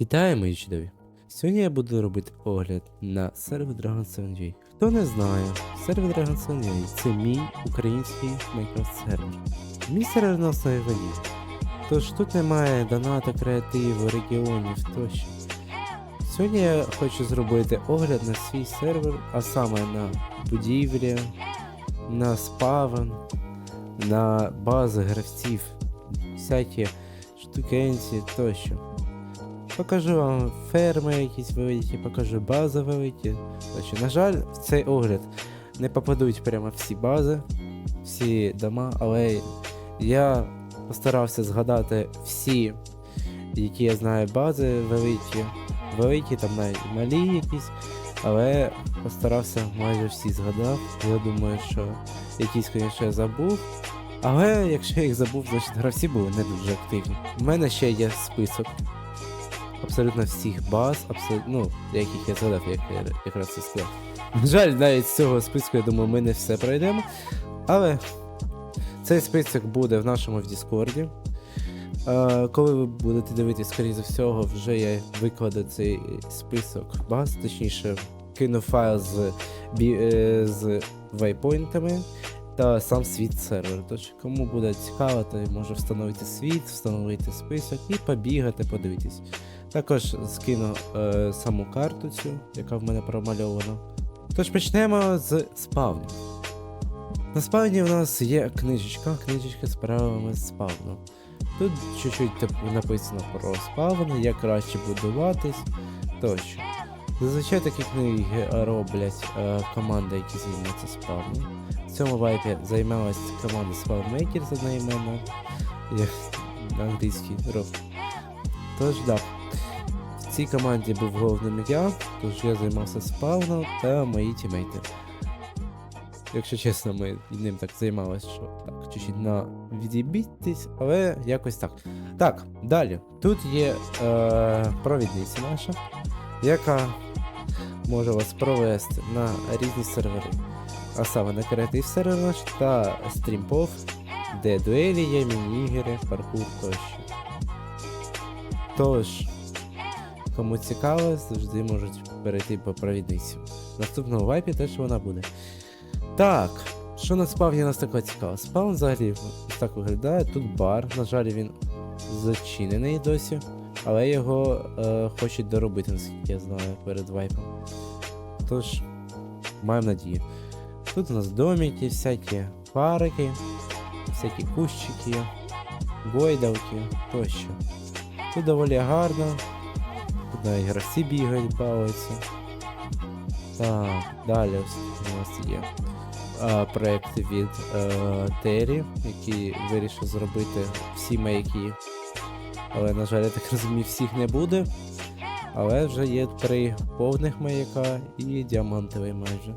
Вітаю, мої чудові! Сьогодні я буду робити огляд на сервер Dragon 7 UA. Хто не знає, сервер Dragon 7 UA це мій український Minecraft сервер. Мій сервер на основі воді. Тож тут немає доната, креативу, регіонів тощо. Сьогодні я хочу зробити огляд на свій сервер, а саме на будівлі, на спавн, на бази гравців, всякі штукенці тощо. Покажу вам ферми якісь великі, покажу бази великі. Тощо. На жаль, в цей огляд не попадуть прямо всі бази, всі дома, але я постарався згадати всі, які я знаю бази великі. Великі, там навіть малі якісь, але постарався майже всі згадав. Я думаю, що якісь, звісно, я забув. Але якщо я їх забув, значить гравці були не дуже активні. У мене ще є список абсолютно всіх баз, абсолютно, ну, яких я згадав, як я якраз це сказав. На жаль, навіть з цього списку, я думаю, ми не все пройдемо. Але цей список буде в нашому в Діскорді. Е, коли ви будете дивитися, скоріше за всього, вже я викладу цей список баз, точніше, кину файл з, е, з вайпойнтами та сам світ сервер. Тож, кому буде цікаво, то може встановити світ, встановити список і побігати, подивитись. Також скину е, саму карту цю, яка в мене промальована. Тож почнемо з спавну. На спавні у нас є книжечка, книжечка з правилами спавну. Тут чуть-чуть написано про спавн, як краще будуватись тощо. Зазвичай такі книги роблять е, команди, які займаються спавном. В цьому вайпі займалась команда Spawnmaker з одноіменна. Я англійський роб. Тож да. Цій команді був головним я, тож я займався спавном та мої тімейти. Якщо чесно, ми ним так займалися, що так, чуть-чуть на відібітись, але якось так. Так, далі. Тут є е, провідниця наша, яка може вас провести на різні сервери. А саме на креатив сервер наш та стрімпов, де дуелі є, міні-ігри, паркур тощо. Тож, кому цікаво, завжди можуть перейти по провідниці. В наступному вайпі теж вона буде. Так, що на спавні нас такого цікаво? Спавн взагалі так виглядає. Тут бар, на жаль, він зачинений досі, але його е, хочуть доробити, наскільки я знаю, перед вайпом. Тож, маємо надію. Тут у нас домики, всякі парики, всякі кущики, гойдалки тощо. Тут доволі гарно. Навіть гравці бігають, бавляться. Так, далі у нас є а, проект від е, Террі, який вирішив зробити всі маяки. Але, на жаль, я так розумію, всіх не буде. Але вже є три повних маяка і діамантовий майже.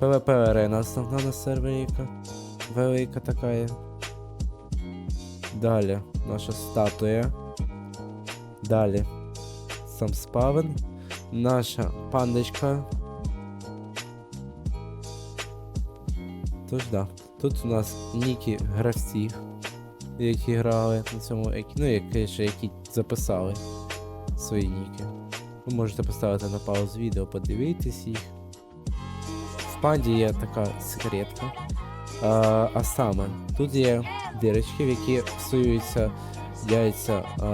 PvP арена основна на сервері, велика така є. Далі наша статуя. Далі сам спавен. Наша пандочка. Тож да. Тут у нас ніки гравців, які грали на цьому екі. Ну, які ще які записали свої ніки. Ви можете поставити на паузу відео, подивитись їх. В панді є така секретка. А, а саме, тут є дирочки, в які всуються яйця а,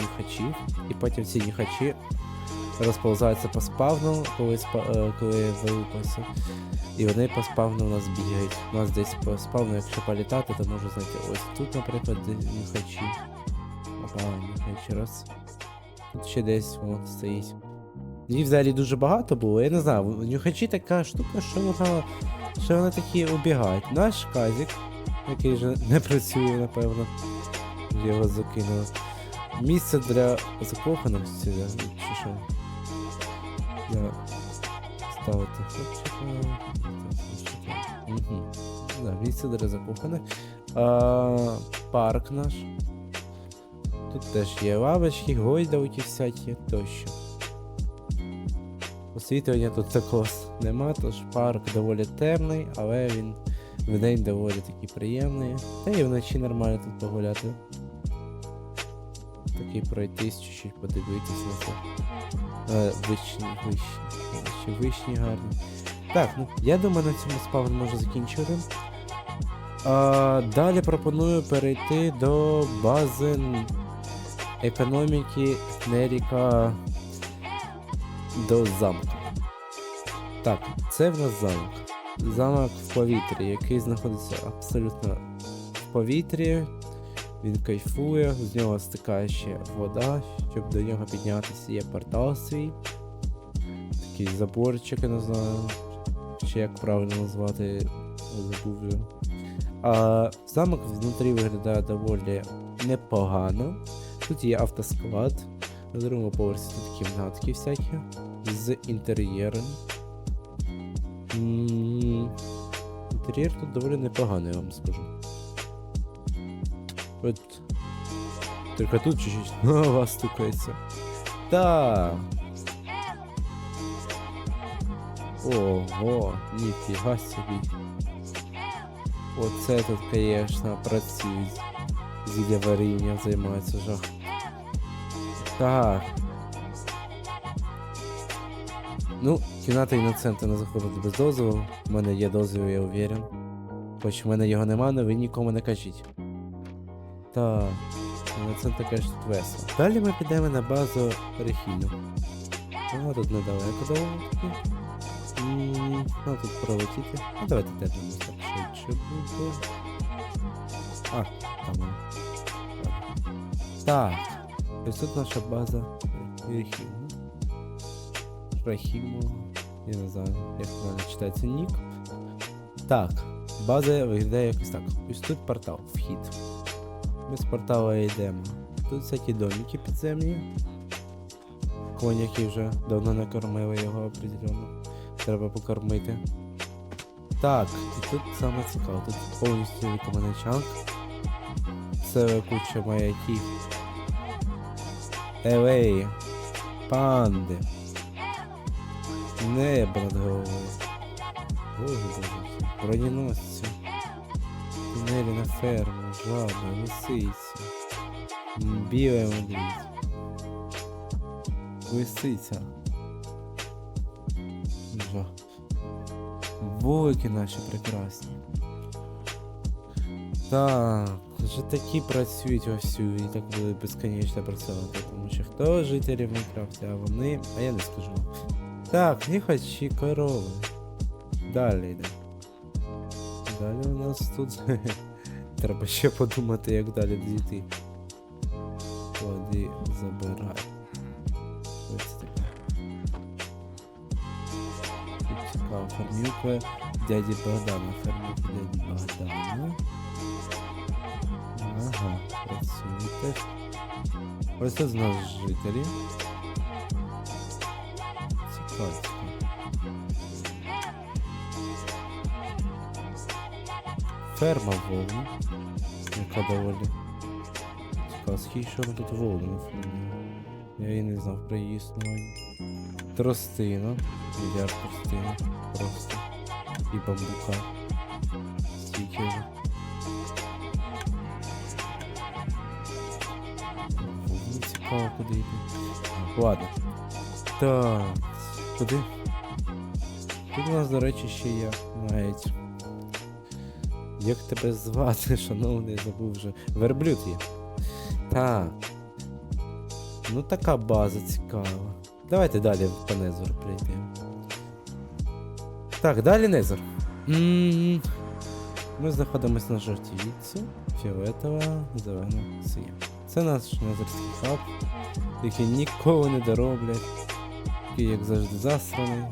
нюхачів, і потім ці нюхачі розповзаються по спавну, коли, спа, е, коли вилупаються. І вони по спавну у нас бігають. У нас десь по спавну, якщо політати, то можна знайти ось тут, наприклад, де нюхачі. Опа, нюхачі раз. Тут ще десь вон стоїть. Їх взагалі дуже багато було, я не знаю, нюхачі така штука, що вона. Що вони такі убігають. Наш казік, який вже не працює, напевно. Його закинули. Місце для закоханих сюди, чи що? Для ставити. Угу. Місце для закоханих. А, парк наш. Тут теж є лавочки, гойдалки всякі тощо. Освітлення тут такого нема, тож парк доволі темний, але він вдень доволі такий приємний. Та і вночі нормально тут погуляти. Такий пройтись, чуть-чуть подивитись на це. Е, вишні, вишні, ще вишні гарні. Так, ну я думаю, на цьому спавн можу закінчувати. А, далі пропоную перейти до бази економіки Неріка до замку. Так, це в нас замок. Замок в повітрі, який знаходиться абсолютно в повітрі. Він кайфує, з нього стикає ще вода, щоб до нього піднятися є портал свій. Такий заборчик, я не знаю, чи як правильно назвати, забув. А замок внутрі виглядає доволі непогано. Тут є автосклад. На другому поверсі тут кімнатки всякі з інтер'єром. Інтер'єр тут доволі непоганий, я вам скажу. Только тут чуть-чуть нова стукається. Так. Ого, ніфіга собі. Оце тут, конечно, працюють. Зілля варіння займається жах. Так. Ну, кімната іноцента не заходить без дозволу. У мене є дозвіл, я уверен. Хоч в мене його нема, але ви нікому не кажіть. Так, іноцента каже тут весело. Далі ми підемо на базу перехідну. Ага, тут недалеко доволі Ну тут пролетіти. Ну давайте тепнемось так швидше буде. А, там вона. Так. Ось тут наша база Рахіму. Рахіму. Я не знаю, як правильно читається нік. Так, база виглядає якось так. Ось тут портал, вхід. Ми з портала йдемо. Тут всякі домики підземні. Коняки вже давно не кормили його определенно. Треба покормити. Так, і тут саме цікаво, тут повністю вікоманичанк. Це куча маяків. Елей. Панди. Небо над головою. Боже боже. Броненосці. Тунелі на ферму, жаба, лисиця. М, Білий медвідь. Лисиця. Жах. Вулики наші прекрасні. Так, вже такі працюють вовсю і так буде безконечно працювати, тому що хто жителі в Майнкрафті, а вони. А я не скажу. Так, нехачі корови. Далі йде. Далі у нас тут. Треба ще подумати, як далі дійти. Води забирай. Ось таке. Тут цікаво, фармівка дяді Богдана. Фармівка дяді Богдана. Ага, працюєте. Ось це з нас жителі. Цікаво. Ферма вовни, яка доволі. Скільки що тут фермі. Я і не знав про її існування. Тростина. Мільярд тростини. Просто. І бамбука. Стільки вже. Мені цікаво, куди йти. Ладно. Так. Куди? Тут у нас, до речі, ще є навіть. Як тебе звати, шановний, забув вже. Верблюд є. Так. Ну така база цікава. Давайте далі по Незору прийдемо. Так, далі Незор. М, Ми знаходимося на жовтій вітці, фіолетова, зелена, синя. Це наш незерський хаб, який ніколи не дороблять, який, як завжди, засраний.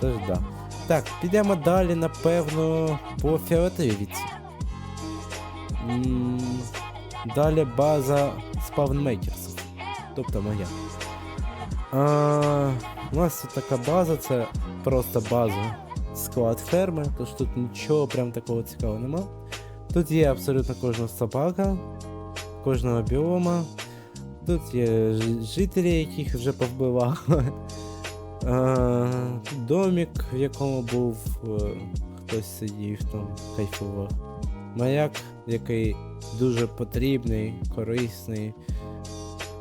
Тож да. Так, підемо далі, напевно, по фіолетовій Далі база спавнмейкерсів. Тобто моя. А, у нас тут така база, це просто база склад ферми, тож тут нічого прям такого цікавого нема. Тут є абсолютно кожна собака, кожного біома. Тут є жителі, яких вже повбивали. А, домик, в якому був е, хтось сидів там, кайфував. Маяк, який дуже потрібний, корисний.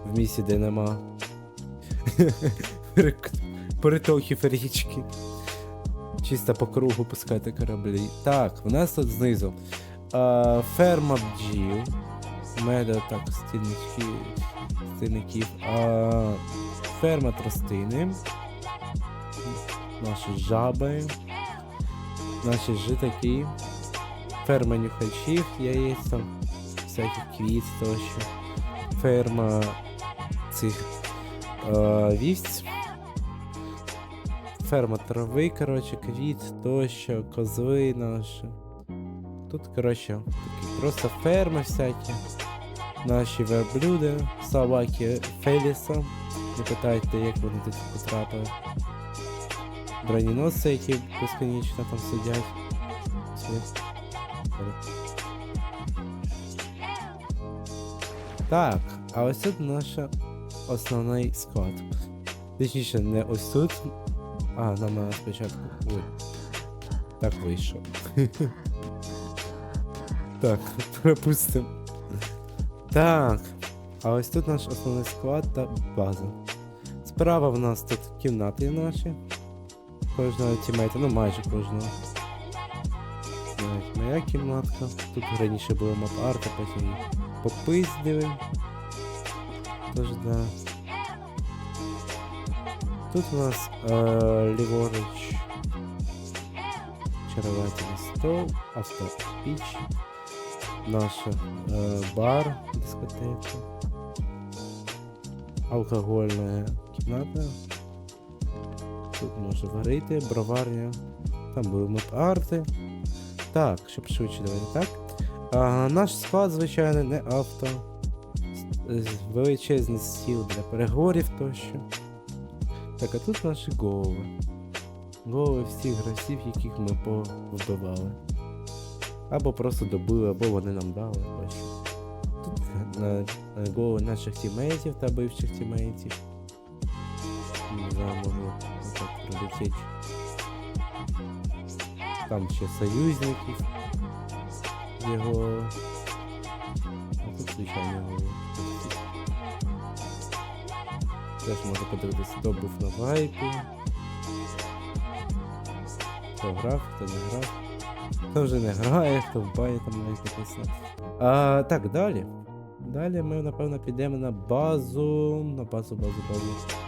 в місті, де нема перек- річки. Чисто по кругу пускати кораблі. Так, у нас тут знизу. Ферма бджіл. Меда, так, стільнички, стільників. Ферма тростини. Наші жаби. Наші житаки. Ферма нюхачів, яєць там, всяких квіт тощо. Ферма цих е, вівць. Ферма трави, коротше, квіт тощо, козли наші. Тут, коротше, такі просто ферми всякі. Наші верблюди, собаки Феліса. Не питайте, як вони тут потрапили. Броненосці, які безконечно там сидять. Так, а ось тут наш основний склад. Точніше, не ось тут. А, нам спочатку. Ой. Так вийшов. так, пропустимо. Так. А ось тут наш основний склад та база. Справа в нас тут кімнати наші. Кожного тімейта, ну майже кожного. Навіть моя кімнатка. Тут раніше було мап-арт, а потім її попиздили. Тож да. Тут у нас е, ліворуч чарувательний стол, автопіч, наша е, бар, дискотека, алкогольна кімната. Тут може варити, броварня. Там були мап-арти. Так, щоб швидше давайте так. А, наш склад, звичайно, не авто. Величезний стіл для переговорів тощо. Так, а тут наші голови. Голови всіх гравців, яких ми повбивали. Або просто добили, або вони нам дали. тощо. Тут на, на голови наших тімейтів та бивших тімейтів. Знаю, можу отак прилетіти. Там ще союзників. Його. А тут звичайно його. Теж можна подивитися, хто був на вайпі. Хто грав, хто не грав. Хто вже не грає, хто в баї там навіть написано. А, так, далі. Далі ми, напевно, підемо на базу. На базу, базу, базу.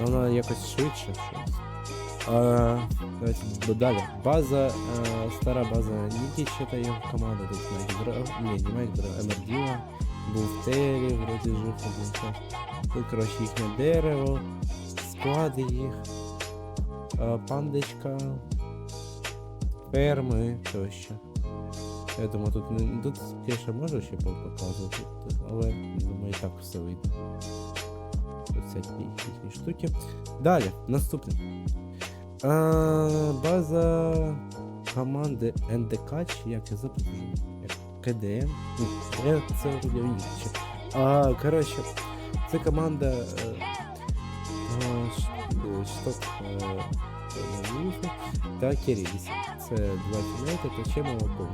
Вона якось швидше щось. А, давайте б- далі. База, е, стара база Нікіча та його команда. Тут гра... Ні, не гра, Емерділа. Був Террі, вроді жив один. Тут, коротше, їхнє дерево, склади їх, е, пандочка, ферми тощо. Я думаю, тут не тут я ще можу ще по- показувати, але думаю, і так все вийде. Всякі їхні штуки. Далі, наступне. А, база команди НДК, чи як я забув, як КДМ. Ні, це. А, коротше, це команда е, е, е, Шток е, та Кириліс. Це два кімнати та ще молоко.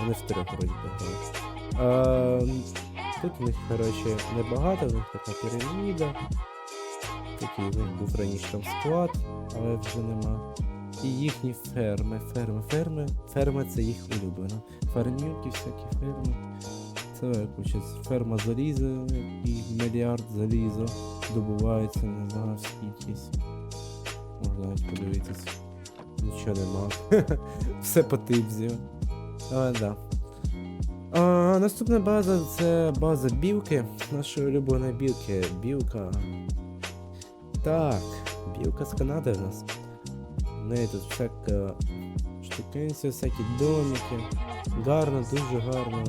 Вони в трьох вроді пограли. Тут у них, коротше, небагато, у них така піраміда. Такий у них був раніше там склад, але вже нема. І їхні ферми, ферми, ферми. Ферми це їх улюблено. Фермівки, всякі ферми. Це якось ферма заліза, і мільярд заліза добувається, не знаю скількись. Можна навіть подивитись. Нічого нема. Все по типзі. Але да. А, наступна база це база білки. Нашої улюбленої білки. Білка. Так, білка з Канади в нас. В неї тут всяка штукенція, всякі домики. Гарно, дуже гарно.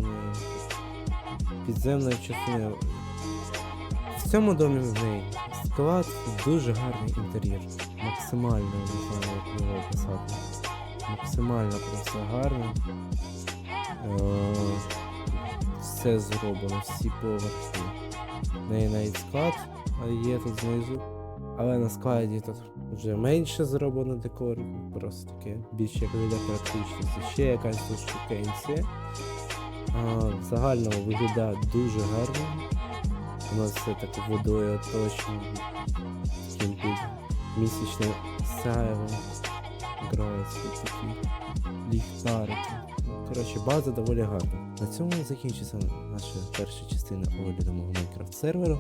Підземна частина. В цьому домі в неї склад дуже гарний інтер'єр. Максимально, не знаю, як його описати. Максимально просто гарно. Е, Все зроблено, всі поверхи. В неї навіть склад є тут знизу. Але на складі тут вже менше зроблено декор, просто таке більше як для практичності. Ще якась тут штукенція. В виглядає дуже гарно. У нас все так водою оточено. Під місячним сяєвом. Грають такі ліхтарики. Ну, Коротше, база доволі гарна. На цьому закінчиться наша перша частина огляду мого Minecraft серверу.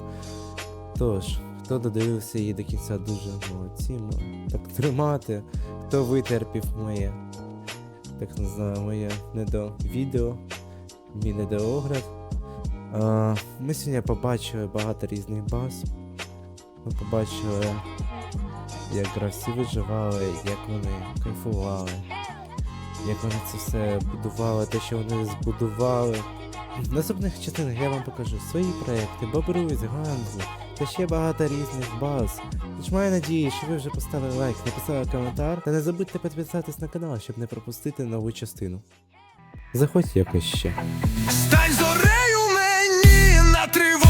Тож, хто додивився її до кінця, дуже молодці. Так тримати, хто витерпів моє, так не знаю, моє недо відео, мій недоогляд. А, ми сьогодні побачили багато різних баз. Ми побачили, як гравці виживали, як вони кайфували, як вони це все будували, те, що вони збудували. В наступних частинах я вам покажу свої проекти, Бобруйс, Ганзу та ще багато різних баз. Тож маю надію, що ви вже поставили лайк, написали коментар та не забудьте підписатись на канал, щоб не пропустити нову частину. Заходь якось ще. Стань зорею мені на тривогу